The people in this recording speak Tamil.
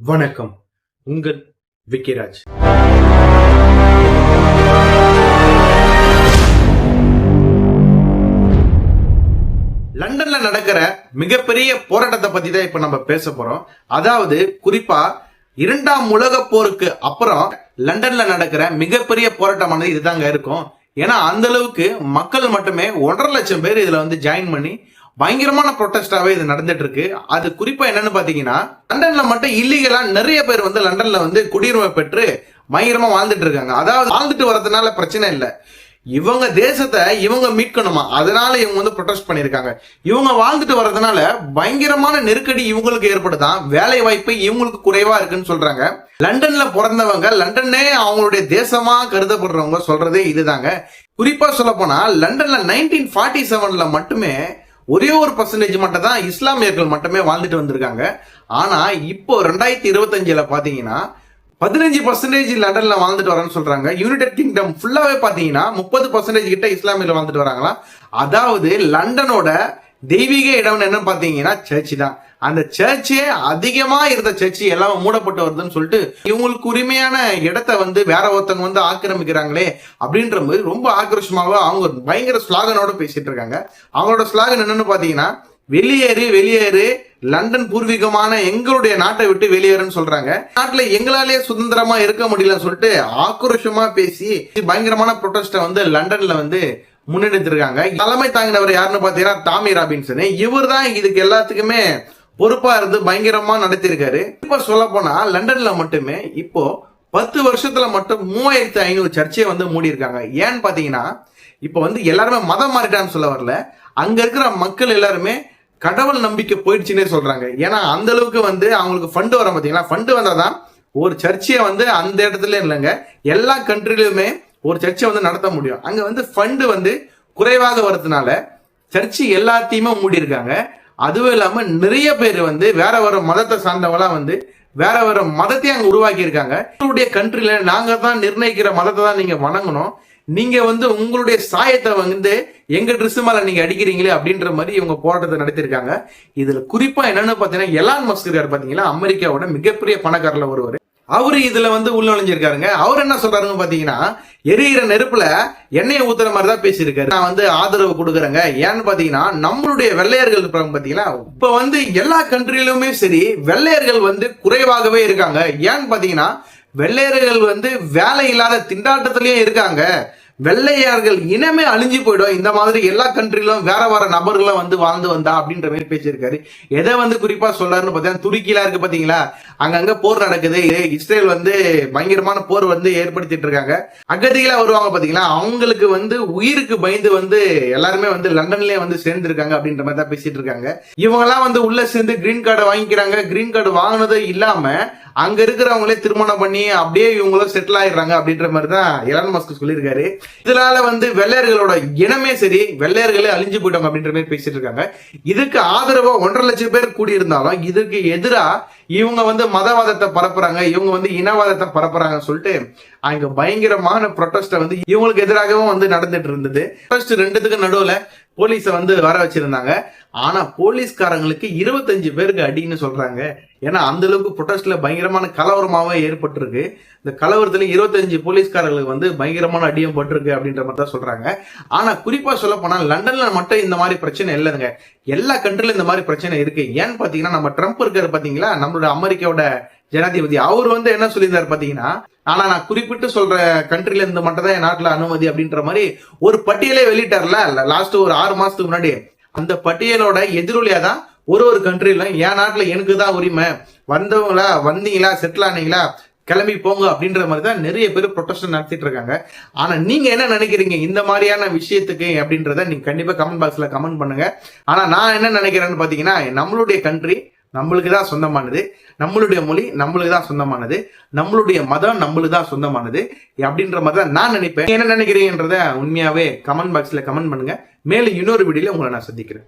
வணக்கம். உங்கள் விக்கிராஜ். லண்டன்ல நடக்கிற மிகப்பெரிய போராட்டத்தை பத்தி தான் இப்ப நம்ம பேச போறோம். அதாவது குறிப்பா இரண்டாம் உலக போருக்கு அப்புறம் லண்டன்ல நடக்கிற மிகப்பெரிய போராட்டமானது இதுதாங்க இருக்கும். ஏன்னா அந்த அளவுக்கு மக்கள் மட்டுமே ஒன்றரை லட்சம் பேர் இதுல வந்து ஜாயின் பண்ணி பயங்கரமான ப்ரொட்டஸ்டாவே இது நடந்துட்டு இருக்கு அது குறிப்பா என்னன்னு பாத்தீங்கன்னா லண்டன்ல மட்டும் இல்லீகலா நிறைய பேர் வந்து லண்டன்ல வந்து குடியுரிமை பெற்று பயங்கரமா வாழ்ந்துட்டு இருக்காங்க அதாவது வாழ்ந்துட்டு வரதுனால பிரச்சனை இல்லை. இவங்க தேசத்தை இவங்க மீட்கணுமா? அதனால இவங்க வந்து ப்ரொடெஸ்ட் பண்ணியிருக்காங்க. இவங்க வாழ்ந்துட்டு வர்றதுனால பயங்கரமான நெருக்கடி இவங்களுக்கு ஏற்படுதான் வேலை வாய்ப்பு இவங்களுக்கு குறைவா இருக்குன்னு சொல்றாங்க. லண்டன்ல பிறந்தவங்க லண்டனே அவங்களுடைய தேசமா கருதப்படுறவங்க சொல்றதே இதுதாங்க. குறிப்பா சொல்ல போனா லண்டன்ல நைன்டீன் ஃபார்ட்டி செவன்ல மட்டுமே ஒரே ஒரு பர்சன்டேஜ் மட்டும் தான் இஸ்லாமியர்கள் மட்டுமே வாழ்ந்துட்டு வந்திருக்காங்க. ஆனா இப்போ ரெண்டாயிரத்தி இருபத்தஞ்சுல பாத்தீங்கன்னா பதினஞ்சு பர்சன்டேஜ் லண்டன்ல வாழ்ந்துட்டு வரேன்னு சொல்றாங்க. யுனைடெட் கிங்டம் ஃபுல்லாவே பாத்தீங்கன்னா முப்பது பர்சன்டேஜ் கிட்ட இஸ்லாமியில வாழ்ந்துட்டு வராங்களா அதாவது லண்டனோட தெய்வீக இடம்னு என்னன்னு பாத்தீங்கன்னா சர்ச் தான். அந்த சர்ச்சே அதிகமா இருந்த சர்ச்சு எல்லாம் மூடப்பட்டு வருதுன்னு சொல்லிட்டு இவங்களுக்கு உரிமையான இடத்த வந்து வேற ஒருத்தவங்க வந்து ஆக்கிரமிக்கிறாங்களே அப்படின்ற மாதிரி ரொம்ப ஆக்ரோஷமாக அவங்க பயங்கர ஸ்லாகனோட பேசிட்டு இருக்காங்க. அவங்களோட ஸ்லாகன் என்னன்னு பாத்தீங்கன்னா வெளியேறு வெளியேறு லண்டன் பூர்வீகமான எங்களுடைய நாட்டை விட்டு வெளியேறுன்னு சொல்றாங்க. நாட்டுல எங்களாலேயே சுதந்திரமா இருக்க முடியலன்னு சொல்லிட்டு ஆக்ரோஷமா பேசி பயங்கரமான ப்ரொட்டஸ்ட வந்து லண்டன்ல வந்து முன்னெடுத்திருக்காங்க. தலைமை தாங்கினவர் யாருன்னு பாத்தீங்கன்னா டாமி ராபின்சன். இவர் தான் இதுக்கு எல்லாத்துக்குமே பொறுப்பா இருந்து பயங்கரமா நடத்திருக்காரு இப்ப சொல்ல போனா லண்டன்ல மட்டுமே இப்போ பத்து வருஷத்துல மட்டும் மூவாயிரத்தி ஐநூறு சர்ச்சையை வந்து மூடி இருக்காங்க ஏன்னு பாத்தீங்கன்னா இப்ப வந்து எல்லாருமே மதம் மாறிட்டான்னு சொல்ல வரல. அங்க இருக்கிற மக்கள் எல்லாருமே கடவுள் நம்பிக்கை போயிடுச்சுன்னே சொல்றாங்க. ஏன்னா அந்த அளவுக்கு வந்து அவங்களுக்கு ஃபண்டு வர பாத்தீங்களா? ஃபண்டு வந்தாதான் ஒரு சர்ச்சையை வந்து அந்த இடத்துல இல்லைங்க எல்லா கண்ட்ரிலுமே ஒரு சர்ச்சை வந்து நடத்த முடியும். அங்க வந்து ஃபண்டு வந்து குறைவாக வரதுனால சர்ச்சு எல்லாத்தையுமே மூடி இருக்காங்க அதுவும் இல்லாமல் நிறைய பேர் வந்து வேற வேற மதத்தை சார்ந்தவங்களாம் வந்து வேற வேற மதத்தையும் அங்கே உருவாக்கியிருக்காங்க. உங்களுடைய கண்ட்ரியில் நாங்கள் தான் நிர்ணயிக்கிற மதத்தை தான் நீங்கள் வணங்கணும். நீங்கள் வந்து உங்களுடைய சாயத்தை வந்து எங்கள் ட்ரெஸ் மேலே நீங்கள் அடிக்கிறீங்களே அப்படின்ற மாதிரி இவங்க போராட்டத்தை நடத்தியிருக்காங்க. இதில் குறிப்பாக என்னென்னு பார்த்தீங்கன்னா எலான் மஸ்க் பார்த்தீங்கன்னா அமெரிக்காவோட மிகப்பெரிய பணக்காரில் ஒருவர். அவரு இதுல வந்து உள்நுழைஞ்சிருக்காருங்க. அவர் என்ன சொல்றாருன்னு பாத்தீங்கன்னா எரியிற நெருப்புல எண்ணெயை ஊத்துற மாதிரி தான் பேசியிருக்காரு. நான் வந்து ஆதரவு கொடுக்குறேங்க. ஏன்னு பாத்தீங்கன்னா நம்மளுடைய வெள்ளையர்கள் இருப்பாங்க பாத்தீங்களா இப்ப வந்து எல்லா கண்ட்ரிலுமே சரி வெள்ளையர்கள் வந்து குறைவாகவே இருக்காங்க. ஏன்னு பாத்தீங்கன்னா வெள்ளையர்கள் வந்து வேலை இல்லாத திண்டாட்டத்திலயும் இருக்காங்க. வெள்ளையார்கள் இனமே அழிஞ்சு போயிடும். இந்த மாதிரி எல்லா கண்ட்ரிலும் வேற வேற நபர்களும் வந்து வாழ்ந்து வந்தா அப்படின்ற மாதிரி பேசியிருக்காரு. எதை வந்து குறிப்பா சொல்றாருன்னு பார்த்தீங்கன்னா துருக்கியில இருக்கு பாத்தீங்களா அங்கங்க போர் நடக்குது. இஸ்ரேல் வந்து பயங்கரமான போர் வந்து ஏற்படுத்திட்டு இருக்காங்க. அகதிகளா வருவாங்க பாத்தீங்களா அவங்களுக்கு வந்து உயிருக்கு பயந்து வந்து எல்லாருமே வந்து லண்டன்லயே வந்து சேர்ந்திருக்காங்க அப்படின்ற மாதிரி தான் பேசிட்டு இருக்காங்க. இவங்க எல்லாம் வந்து உள்ள சேர்ந்து கிரீன் கார்டை வாங்கிக்கிறாங்க. கிரீன் கார்டு வாங்கினது இல்லாம அங்க இருக்கிறவங்களே திருமணம் பண்ணி அப்படியே இவங்களும் செட்டில் ஆயிடுறாங்க அப்படின்ற மாதிரி தான் எலான் மஸ்க் சொல்லியிருக்காரு. இதனால வந்து வெள்ளையர்களோட இனமே சரி வெள்ளையர்களே அழிஞ்சு போயிட்டாங்க அப்படின்ற மாதிரி பேசிட்டு இருக்காங்க. இதுக்கு ஆதரவா ஒன்றரை லட்சம் பேர் கூடியிருந்தாலும் இதுக்கு எதிரா இவங்க வந்து மதவாதத்தை பரப்புறாங்க இவங்க வந்து இனவாதத்தை பரப்புறாங்கன்னு சொல்லிட்டு அங்க பயங்கரமான ப்ரொட்டஸ்ட வந்து இவங்களுக்கு எதிராகவும் வந்து நடந்துட்டு இருந்தது. ப்ரொட்டஸ்ட் ரெண்டுத்துக்கு நடுவுல போலீஸை வந்து வர வச்சிருந்தாங்க. ஆனா போலீஸ்காரங்களுக்கு இருபத்தஞ்சு பேருக்கு அடின்னு சொல்றாங்க. ஏன்னா அந்த அளவுக்கு ப்ரொட்டஸ்ட்ல பயங்கரமான கலவரமாவே ஏற்பட்டிருக்கு. இந்த கலவரத்துல இருபத்தஞ்சு போலீஸ்காரர்களுக்கு வந்து பயங்கரமான அடியும் பட்டிருக்கு அப்படின்ற மாதிரி தான் சொல்றாங்க. ஆனா குறிப்பா சொல்ல போனா லண்டன்ல மட்டும் இந்த மாதிரி பிரச்சனை இல்லைங்க. எல்லா கண்ட்ரிலும் இந்த மாதிரி பிரச்சனை இருக்கு. ஏன்னு பாத்தீங்கன்னா நம்ம ட்ரம்ப் இருக்காரு பாத்தீங்களா? நம்மளோட அமெரிக்காவோட ஜனாதிபதி. அவர் வந்து என்ன சொல்லியிருந்தார் பாத்தீங்கன்னா ஆனா நான் குறிப்பிட்டு சொல்ற கண்ட்ரில இருந்து மட்டும் தான் என் நாட்டுல அனுமதி அப்படின்ற மாதிரி ஒரு பட்டியலே வெளியிட்டார்ல. லாஸ்ட் ஒரு ஆறு மாசத்துக்கு முன்னாடி. அந்த பட்டியலோட எதிரொலியா தான் ஒரு ஒரு கண்ட்ரில என் நாட்டில் எனக்கு தான் உரிமை. வந்தவங்களா வந்தீங்களா செட்டில் ஆனீங்களா கிளம்பி போங்க அப்படின்ற மாதிரி தான் நிறைய பேர் ப்ரொட்டஸ்ட் நடத்திட்டு இருக்காங்க. ஆனா நீங்க என்ன நினைக்கிறீங்க? இந்த மாதிரியான விஷயத்துக்கு அப்படின்றத நீங்க கண்டிப்பா கமெண்ட் பாக்ஸ்ல கமெண்ட் பண்ணுங்க. ஆனா நான் என்ன நினைக்கிறேன்னு பாத்தீங்கன்னா நம்மளுடைய கண்ட்ரி நம்மளுக்கு தான் சொந்தமானது. நம்மளுடைய மொழி நம்மளுக்கு தான் சொந்தமானது. நம்மளுடைய மதம் நம்மளுக்கு தான் சொந்தமானது. அப்படின்ற மாதிரி தான் நான் நினைப்பேன். என்ன நினைக்கிறீங்கன்றத உண்மையாவே கமெண்ட் பாக்ஸ்ல கமெண்ட் பண்ணுங்க. மேலே இன்னொரு வீடியோவில் உங்களை நான் சந்திக்கிறேன்.